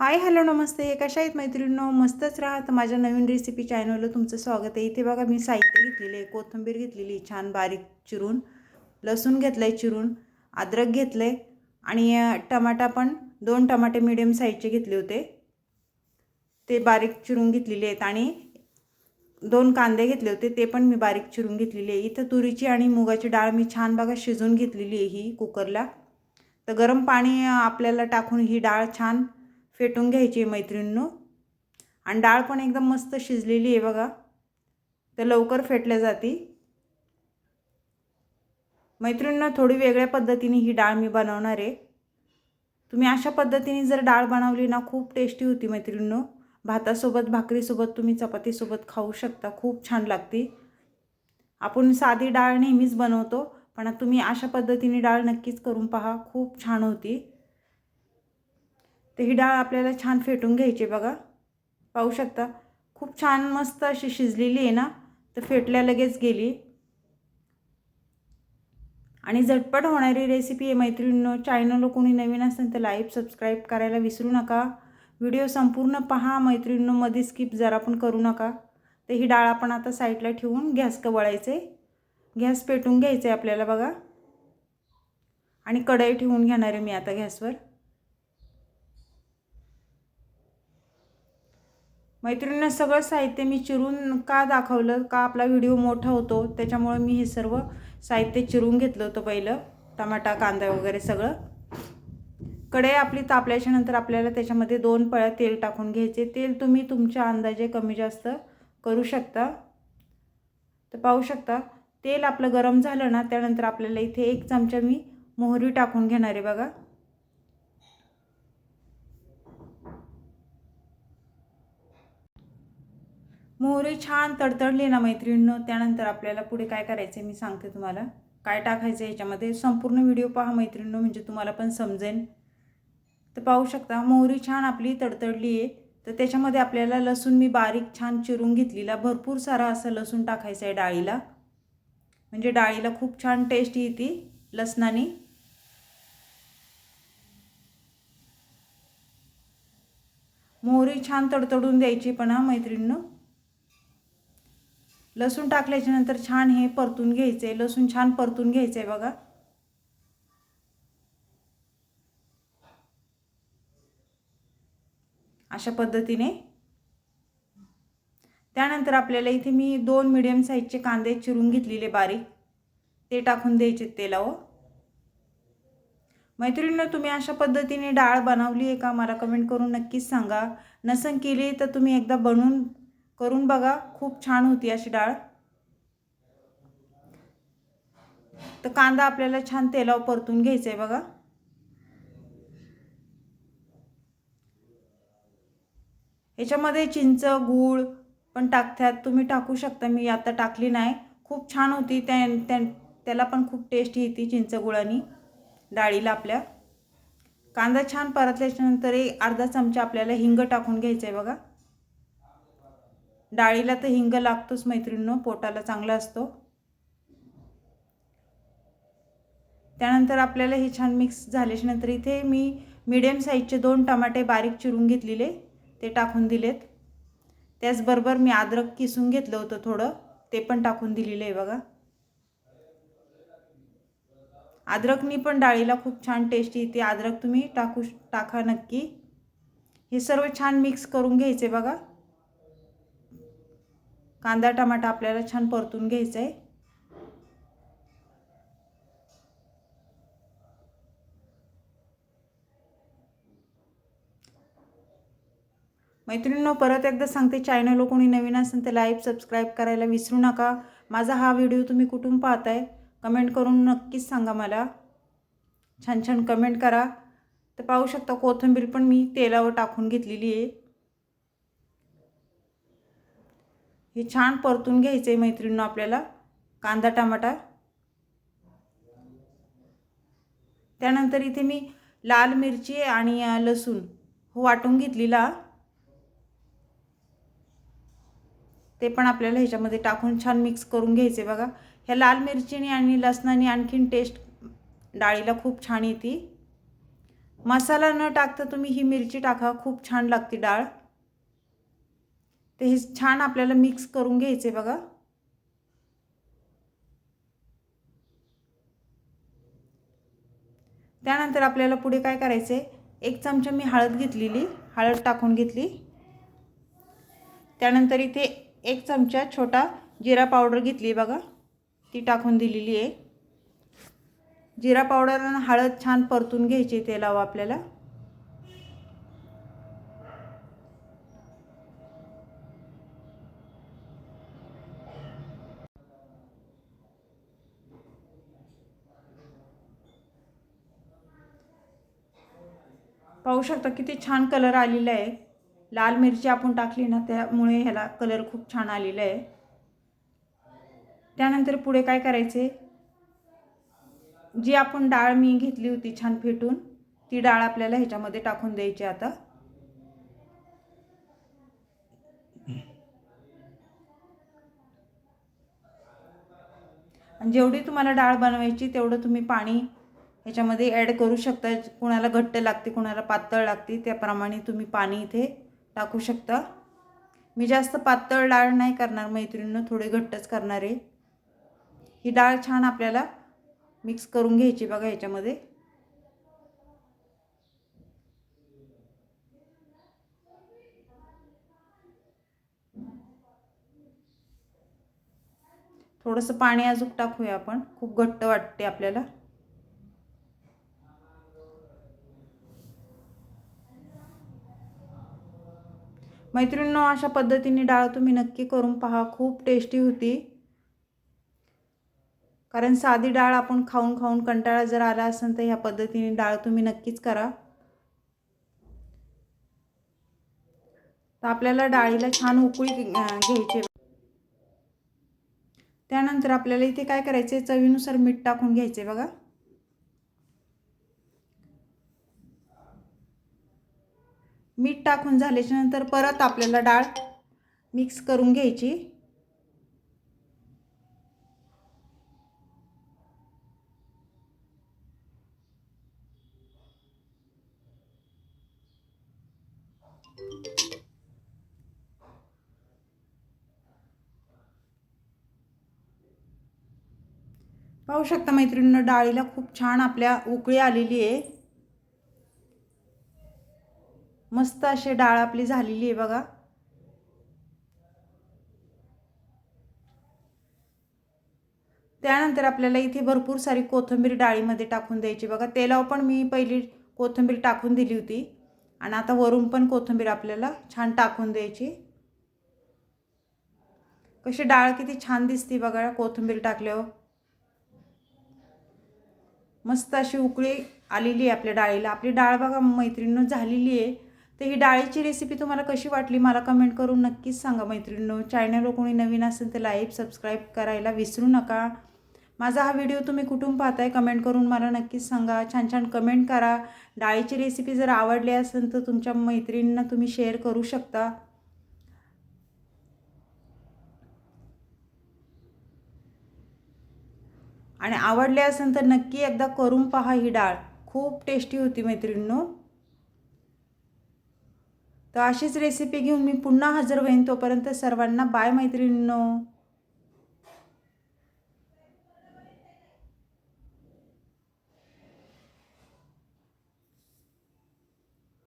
Hi hello नमस्ते. कशा आहेत मैत्रिणींनो? मस्तच राहा. तर माझ्या नवीन रेसिपी चॅनलला तुमचं स्वागत आहे. इथे बघा मी साहित्य घेतलेले आहे. कोथिंबीर घेतलेली आहे. छान बारीक चिरून. लसूण घेतलं आहे चिरून. अद्रक घेतलं आहे आणि टमाटा पण दोन टमाटे मिडियम साईजचे घेतले होते. ते बारीक चिरून घेतलेले आहेत. आणि दोन कांदे घेतले होते. ते पण मी बारीक चिरून घेतलेले आहे. इथं तुरीची आणि मुगाची डाळ मी छान बघा शिजवून घेतलेली आहे ही कुकरला तर गरम पाणी आपल्याला टाकून ही डाळ छान फेटून घ्यायची आहे मैत्रिणींनो. आणि डाळ पण एकदम मस्त शिजलेली आहे बघा. तर लवकर फेटल्या जाते. मैत्रिणींना थोडी वेगळ्या पद्धतीने ही डाळ मी बनवणार आहे. तुम्ही अशा पद्धतीने जर डाळ बनवली ना खूप टेस्टी होती मैत्रिणींनो. भातासोबत भाकरीसोबत तुम्ही चपातीसोबत खाऊ शकता. खूप छान लागते. आपण साधी डाळ नेहमीच बनवतो पण तुम्ही अशा पद्धतीने डाळ नक्कीच करून पहा. खूप छान होती. तर ही डाळ आपल्याला छान फेटून घ्यायची बघा. पाहू शकता. खूप छान मस्त अशी शिजलेली आहे ना. तर फेटल्या लगेच गेली. आणि झटपट होणारी रेसिपी आहे मैत्रिणींनो. चॅनल कोणी नवीन असेल तर लाईव्ह सबस्क्राईब करायला विसरू नका. व्हिडिओ संपूर्ण पहा मैत्रिणींनो. मध्ये स्किप जरा पण करू नका. तर ही डाळ आपण आता साईडला ठेवून गॅस कवळायचे. गॅस पेटून घ्यायचे आपल्याला बघा. आणि कढई ठेवून घेणार आहे मी आता गॅसवर. मैत्रिणींना सगळं साहित्य मी चिरून का दाखवलं का आपला व्हिडिओ मोठा होतो त्याच्यामुळं मी हे सर्व साहित्य चिरून घेतलं होतं पहिलं. टमाटा कांदा वगैरे सगळं. कढई आपली तापल्याच्या नंतर आपल्याला त्याच्यामध्ये दोन पळ्या तेल टाकून घ्यायचे. तेल तुम्ही तुमच्या अंदाजे कमी जास्त करू शकता. तर पाहू शकता तेल आपलं गरम झालं ना त्यानंतर आपल्याला इथे एक चमचा मी मोहरी टाकून घेणार आहे बघा. मोहरी छान तडतडले ना मैत्रिणीनं. त्यानंतर आपल्याला पुढे काय करायचं मी सांगते तुम्हाला. काय टाकायचं याच्यामध्ये? संपूर्ण व्हिडिओ पहा मैत्रिणीनं म्हणजे तुम्हाला पण समजेल. तर पाहू शकता मोहरी छान आपली तडतडली आहे. तर त्याच्यामध्ये आपल्याला लसूण मी बारीक छान चिरून घेतलेला. भरपूर सारा असं लसूण टाकायचं आहे डाळीला. म्हणजे डाळीला खूप छान टेस्ट येते लसणाने. मोहरी छान तडतडून द्यायची पण हा मैत्रिणीनं. लसूण टाकल्याच्या नंतर छान हे परतून घ्यायचं आहे लसूण छान परतून घ्यायचं आहे बघा. अशा पद्धतीने. त्यानंतर आपल्याला इथे मी दोन मिडियम साईजचे कांदे चिरून घेतलेले बारीक. ते टाकून द्यायचे तेलावर. मैत्रिणीनं तुम्ही अशा पद्धतीने डाळ बनवली आहे का? मला कमेंट करून नक्कीच सांगा. नसन केली तर तुम्ही एकदा बनवून करून बघा खूप छान होती अशी डाळ. तर कांदा आपल्याला छान तेलावर परतून घ्यायचा आहे बघा. याच्यामध्ये चिंच गूळ पण टाकतात. तुम्ही टाकू शकता. मी आता टाकली नाही. खूप छान होती. त्या त्या त्याला पण खूप टेस्ट येते चिंच गुळानी डाळीला आपल्या. कांदा छान परतल्याच्यानंतर एक अर्धा चमचा आपल्याला हिंग टाकून घ्यायचं आहे बघा. डाळीला तर हिंग लागतोच मैत्रिणींनो पोटाला चांगला असतो. त्यानंतर आपल्याला हे छान मिक्स झाल्याच्यानंतर इथे मी मीडियम साईजचे दोन टमाटे बारीक चिरून घेतलेले ते टाकून दिलेत. त्याचबरोबर मी अद्रक किसून घेतलं होतं थोडं ते पण टाकून दिलेलं आहे बघा. अद्रकनी पण डाळीला खूप छान टेस्ट येते. अद्रक तुम्ही टाकू टाका नक्की. हे सर्व छान मिक्स करून घ्यायचे बघा. कांदा टमाटा आपल्याला छान परतून घ्यायचा आहे मैत्रिणींनो परत एकदा सांगते चॅनल कोणी नवीन असेल तर लाईव्ह सबस्क्राईब करायला विसरू नका. माझा हा व्हिडिओ तुम्ही कुठून पाहताय कमेंट करून नक्कीच सांगा मला. छान छान कमेंट करा. तर पाहू शकता कोथिंबीर पण मी तेलावर टाकून घेतलेली आहे. हे छान परतून घ्यायचं आहे मैत्रिणीनं आपल्याला. कांदा टमाटा त्यानंतर इथे मी लाल मिरची आणि लसूण हो वाटून घेतलेला. ते पण आपल्याला ह्याच्यामध्ये टाकून छान मिक्स करून घ्यायचे बघा. ह्या लाल मिरचीने आणि लसणाने आणखीन टेस्ट डाळीला खूप छान येते. मसाला न टाकता तुम्ही ही मिरची टाका खूप छान लागते डाळ. ते हे छान आपल्याला मिक्स करून घ्यायचे बघा. त्यानंतर आपल्याला पुढे काय करायचं? आहे एक चमचा मी हळद घेतलेली हळद टाकून घेतली. त्यानंतर इथे एक चमचा छोटा जिरा पावडर घेतली बघा. ती टाकून दिलेली आहे. जिरा पावडर आणि हळद छान परतून घ्यायची तेलावं आपल्याला. पाहू शकता किती छान कलर आलेला आहे. लाल मिरची आपण टाकली ना त्यामुळे ह्याला कलर खूप छान आलेला आहे. त्यानंतर पुढे काय करायचे? जी आपण डाळ मी घेतली होती छान फेटून ती डाळ आपल्याला ह्याच्यामध्ये टाकून द्यायची आता. आणि जेवढी तुम्हाला डाळ बनवायची तेवढं तुम्ही पाणी ह्याच्यामध्ये ॲड करू शकता. कुणाला घट्ट लागते कुणाला पातळ लागते त्याप्रमाणे तुम्ही पाणी इथे टाकू शकता. मी जास्त पातळ डाळ नाही करणार मैत्रिणीनं थोडे घट्टच करणार आहे. ही डाळ छान आपल्याला मिक्स करून घ्यायची बघा ह्याच्यामध्ये थोडंसं पाणी अजून टाकूया आपण. खूप घट्ट वाटते आपल्याला. मैत्रिणींनो अशा पद्धतीने डाळ तुम्ही नक्की करून पहा. खूप टेस्टी होती. कारण साधी डाळ आपण खाऊन खाऊन कंटाळा जर आला असेल तर ह्या पद्धतीने डाळ तुम्ही नक्कीच करा. तर आपल्याला डाळीला छान उकळी घ्यायची. त्यानंतर आपल्याला इथे काय करायचे चवीनुसार मीठ टाकून घ्यायचे बघा. मीठ टाकून झाल्याच्यानंतर परत आपल्याला डाळ मिक्स करून घ्यायची. पाहू शकता मैत्रिणीनं डाळीला खूप छान आपल्या उकळी आलेली आहे. मस्त अशी डाळ आपली झालेली आहे बघा. त्यानंतर आपल्याला इथे भरपूर सारी कोथिंबीर डाळीमध्ये टाकून द्यायची. बघा तेलाव पण मी पहिली कोथिंबीर टाकून दिली होती. आणि आता वरून पण कोथिंबीर आपल्याला छान टाकून द्यायची. कशी डाळ किती छान दिसते बघा कोथिंबीर टाकल्यावर. मस्त अशी उकळी आलेली आहे आपल्या डाळीला. आपली डाळ बघा मैत्रिणीनं झालेली आहे. तर ही डाळीची रेसिपी तुम्हाला कशी वाटली मला कमेंट करून नक्कीच सांगा मैत्रिणींनो. चॅनलवर कोणी नवीन असेल तर लाईक सबस्क्राईब करायला विसरू नका. माझा हा व्हिडिओ तुम्ही कुठून पाहताय कमेंट करून मला नक्कीच सांगा. छान छान कमेंट करा. डाळीची रेसिपी जर आवडली असेल तर तुमच्या मैत्रिणींना तुम्ही शेअर करू शकता. आणि आवडले असेल तर नक्की एकदा करून पहा ही डाळ. खूप टेस्टी होती मैत्रिणींनो. तर अशीच रेसिपी घेऊन मी पुन्हा हजर होईन तोपर्यंत सर्वांना बाय मैत्रिणींनो.